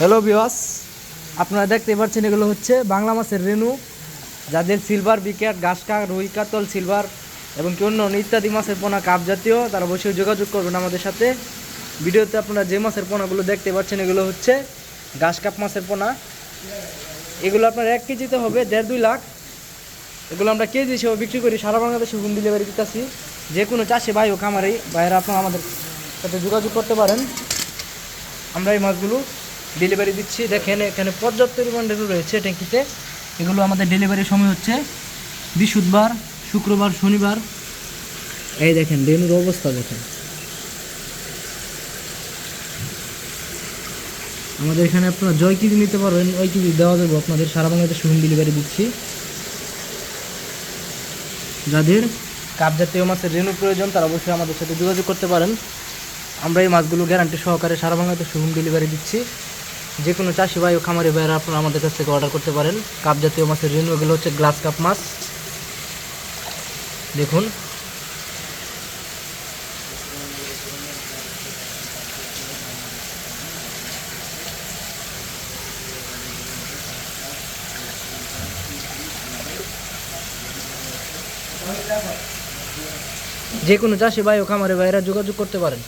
Hello বিওয়াস আপনারা দেখতে পাচ্ছেন এগুলো হচ্ছে বাংলা মাছের রেনু, যাদের সিলভার বিকেট, গাছকা, রুই, কাতল সিলভার এবং কি অন্য ইত্যাদি মাছের পোনা কাপ জাতীয়, তারা অবশ্যই যোগাযোগ করবেন আমাদের সাথে। ভিডিওতে আপনারা যে মাছের পোনাগুলো দেখতে পাচ্ছেন এগুলো হচ্ছে ঘাস কাপ মাছের পোনা। এগুলো আপনার এক কেজিতে হবে দেড় দুই লাখ। এগুলো আমরা কেজি হিসেবে বিক্রি করি, সারা বাংলাদেশে হোম ডেলিভারি দিতেছি। যে কোনো চাষি, ভাই ও খামারি ভাইয়েরা আপনারা আমাদের সাথে যোগাযোগ করতে পারেন। আমরা এই মাছগুলো ডেলিভারি দিচ্ছি। দেখেন, এখানে পর্যাপ্ত পরিমাণ রয়েছে ট্যাঙ্কিতে। এগুলো আমাদের ডেলিভারির সময় হচ্ছে বৃহস্পতিবার, শুক্রবার, শনিবার। এই দেখেন রেনুর অবস্থা দেখেন। আমাদের এখানে আপনারা জয় কেজি নিতে পারবেন, ওই কেজি দেওয়া যাবে আপনাদের। সারা বাংলাদেশে হোম ডেলিভারি দিচ্ছি। যাদের কাপ জাতীয় মাছের রেনু প্রয়োজন, তারা অবশ্যই আমাদের সাথে যোগাযোগ করতে পারেন। আমরা এই মাছগুলো গ্যারান্টি সহকারে সারা বাংলাদেশে হোম ডেলিভারি দিচ্ছি। যে কোনো চাষি ও খামারি ভাইয়েরা আপনারা আমাদের কাছ থেকে অর্ডার করতে পারেন। কাপ জাতীয় মাছের এগুলো হচ্ছে গ্লাস কাপ মাছ। দেখুন। যে কোনো চাষি ভাই ও খামারি যোগাযোগ করতে পারেন।